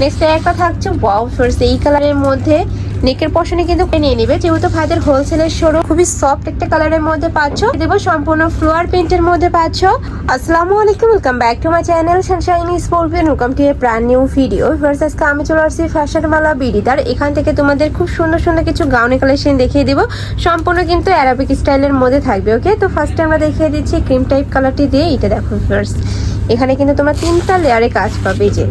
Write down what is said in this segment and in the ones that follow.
Next একটা থাকছে wow first এই কালারের মধ্যে নেকের পশনে কিন্তু নিয়ে নিবে। যেহেতু ভাইদের হোলসেলের শোরুম খুবই সফট একটা কালারের মধ্যে পাচ্ছ। দেব সম্পূর্ণ ফ্লোয়ার প্রিন্টের মধ্যে পাচ্ছ। আসসালামু আলাইকুম welcome back to my channel sunshine sportvian welcome to a brand new video first আজকে আমি চলে আসছি ফ্যাশনওয়ালা বিডিদার এখান থেকে তোমাদের খুব সুন্দর সুন্দর কিছু গাউনের কালেকশন দেখিয়ে দিব। সম্পূর্ণ কিন্তু অ্যারাবিক স্টাইলের মধ্যে থাকবে ওকে তো ফার্স্টে আমরা দেখিয়ে দিচ্ছি ক্রিম টাইপ কালারটি দিয়ে এটা দেখো ফার্স্ট এখানে কিন্তু তোমরা তিনটা লেয়ারে কাজ পাবে যে।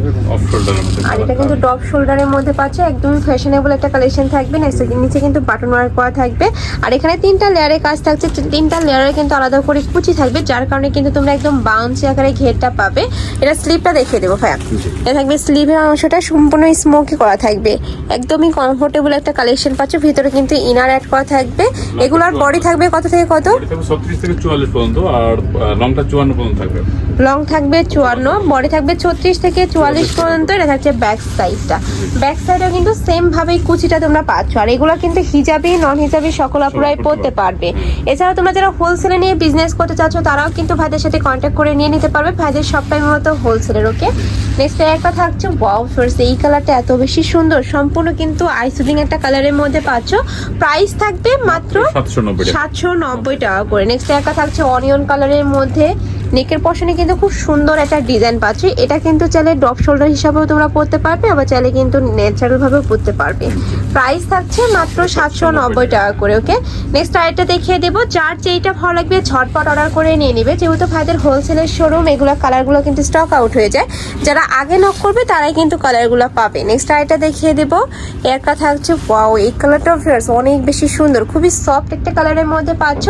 আর এটা কিন্তু টপ শোল্ডারের মধ্যে পাচ্ছে একদমই ফ্যাশনেবল একটা কালেকশন থাকবে নিচে কিন্তু বাটন ওয়ার্ক করা থাকবে। আর এখানে তিনটা লেয়ারে কাজ থাকছে তিনটা লেয়ারে কিন্তু আলাদা করে কুচি থাকবে যার কারণে কিন্তু তোমরা একদম বাউন্সি আকারে ঘেরটা পাবে। এটা স্লিপটা দেখিয়ে দেবো ভাইয়া। এটা থাকবে স্লিভের অংশটা সম্পূর্ণ স্মোকি করা থাকবে। একদমই কমফোর্টেবল একটা কালেকশন পাচ্ছ ভিতরে কিন্তু ইনার অ্যাড করা থাকবে। এগুলোর বডি থাকবে কত থেকে কত? ছত্রিশ থেকে চুয়াল্লিশ পর্যন্ত আর লংটা চুয়ান্ন পর্যন্ত থাকবে। লং থাকবে চুয়ান্ন, বডি থাকবে ছত্রিশ থেকে চুয়াল্লিশ পর্যন্ত, এটা থাকছে ব্যাক সাইডটা ব্যাক সাইডেও কিন্তু সেম ভাবেই কুচিটা তোমরা পাচ্ছ। আর এগুলো কিন্তু হিজাবি নন হিজাবি সকল আপুরাই পড়তে পারবে। এছাড়া তোমরা যারা হোলসেলে নিয়ে বিজনেস করতে চাচ্ছ, তারাও কিন্তু ভাইদের সাথে কন্ট্যাক্ট করে নিয়ে নিতে পারবে, ভাইদের সবটাই মূলত হোলসেলের ওকে নেক্সট একটা থাকছে ওয়াও ফার্স্ট এই কালারটা এত বেশি সুন্দর। সম্পূর্ণ কিন্তু আইসুদিং একটা কালারের মধ্যে পাচ্ছ। প্রাইস থাকবে মাত্র সাতশো নব্বই টাকা। করে। নেক্সট একটা থাকছে অনিয়ন কালারের মধ্যে। নেকের পশনে কিন্তু খুব সুন্দর একটা ডিজাইন পাচ্ছি। এটা কিন্তু চাইলে ড্রপ শোল্ডার হিসাবেও তোমরা পরতে পারবে আবার চাইলে কিন্তু ন্যাচারাল ভাবেও পরতে পারবে। প্রাইস থাকছে মাত্র সাতশো নব্বই টাকা করে ওকে নেক্সট আরেকটা দেখিয়ে দেবো। যার যেইটা ভালো লাগবে ঝটপট অর্ডার করে নিয়ে নিবে। যেহেতু ভাইদের হোলসেলের শোরুম এগুলো কালারগুলো কিন্তু স্টক আউট হয়ে যায়। যারা আগে নক করবে তারাই কিন্তু কালারগুলো পাবে। নেক্সট আইটা দেখিয়ে দেবো। একটা থাকছে ওয়াও এই কালারটা ফেয়ার্স অনেক বেশি সুন্দর। খুবই সফট একটা কালারের মধ্যে পাচ্ছ।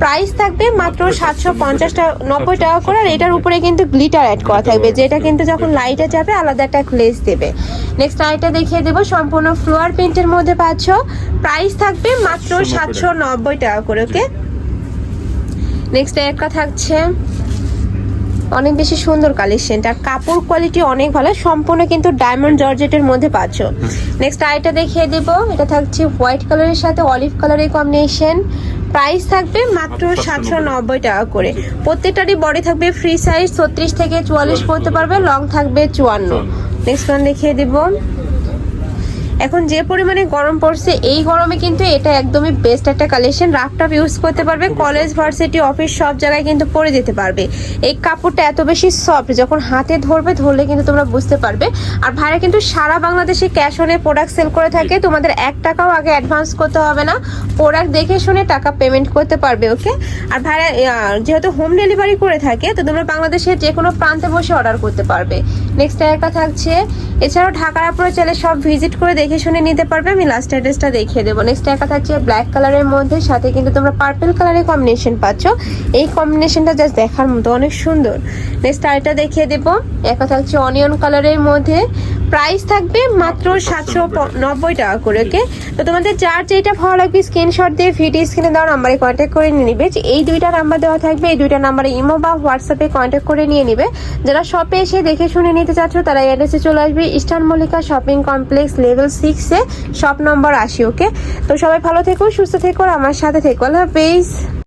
প্রাইস থাকবে মাত্র সাতশো পঞ্চাশ টাকা নব্বই টাকা করে। আর এটার উপরে কিন্তু গ্লিটার অ্যাড করা থাকবে যেটা কিন্তু যখন লাইটে যাবে আলাদা একটা গ্লেজ দেবে। নেক্সট আইটা দেখিয়ে দেবো সম্পূর্ণ ফ্লোয়ার প্রিন্টের মধ্যে পাচ্ছ। প্রাইস থাকবে মাত্র সাতশো নব্বই টাকা। করে ওকে নেক্সট একটা থাকছে অনেক বেশি সুন্দর কালেকশনটা কাপড় কোয়ালিটি অনেক ভালো সম্পূর্ণ কিন্তু ডায়মন্ড জর্জেটের মধ্যে পাচ্ছ। নেক্সট আইটা দেখিয়ে দেবো এটা থাকছে হোয়াইট কালারের সাথে অলিভ কালারের কম্বিনেশন প্রাইস থাকবে মাত্র মাত্র সাতশো নব্বই টাকা। করে। প্রত্যেকটারই বডি থাকবে ফ্রি সাইজ ছত্রিশ থেকে চুয়াল্লিশ পড়তে পারবে লং থাকবে চুয়ান্ন। নেক্সট ওয়ান দেখিয়ে দেবো। এখন যে পরিমাণে গরম পড়ছে এই গরমে কিন্তু এটা একদমই বেস্ট একটা কালেকশন রাফটাপ ইউজ করতে পারবে কলেজ ভার্সিটি অফিস সব জায়গায় কিন্তু পরে যেতে পারবে। এই কাপড়টা এত বেশি সফট যখন হাতে ধরবে ধরলে কিন্তু তোমরা বুঝতে পারবে। আর ভাইরা কিন্তু সারা বাংলাদেশে ক্যাশ অনে প্রোডাক্ট সেল করে থাকে তোমাদের এক টাকাও আগে অ্যাডভান্স করতে হবে না। প্রোডাক্ট দেখে শুনে টাকা পেমেন্ট করতে পারবে ওকে আর ভাইরা যেহেতু হোম ডেলিভারি করে থাকে তো তোমরা বাংলাদেশের যে কোনো প্রান্তে বসে অর্ডার করতে পারবে। নেক্সট একটা থাকছে এছাড়াও ঢাকার আপনারা চাইলে সব ভিজিট করে দেখে শুনে নিতে পারবে, আমি লাস্ট অ্যাড্রেসটা দেখিয়ে দেবো। নেক্সট একা থাকছে ব্ল্যাক কালারের মধ্যে, সাথে কিন্তু তোমরা পার্পেল কালারের কম্বিনেশন পাচ্ছ। এই কম্বিনেশনটা জাস্ট দেখার মতো, অনেক সুন্দর। নেক্সট আরেকটা দেখিয়ে দেবো, একা থাকছে অনিয়ন কালারের মধ্যে। প্রাইস থাকবে মাত্র সাতশো নব্বই টাকা। করে ওকে তো তোমাদের যার যেটা ভালো লাগবে স্ক্রিনশট দিয়ে ভিডিও স্ক্রিনে দেওয়া নাম্বারে কন্ট্যাক্ট করে নিয়ে নিবে। এই দুইটা নাম্বার দেওয়া থাকবে এই দুইটা নাম্বারে ইমো বা হোয়াটসঅ্যাপে কন্ট্যাক্ট করে নিয়ে নিবে। যারা শপে এসে দেখে শুনে নিতে চাচ্ছ তারা এই অ্যাড্রেসে চলে আসবে। Eastern Mallika shopping complex level সিক্সে শপ নম্বর আশি ওকে তো সবাই ভালো থেকো সুস্থ থেকো আমার সাথে থেকো। আল্লাহ হাফেজ।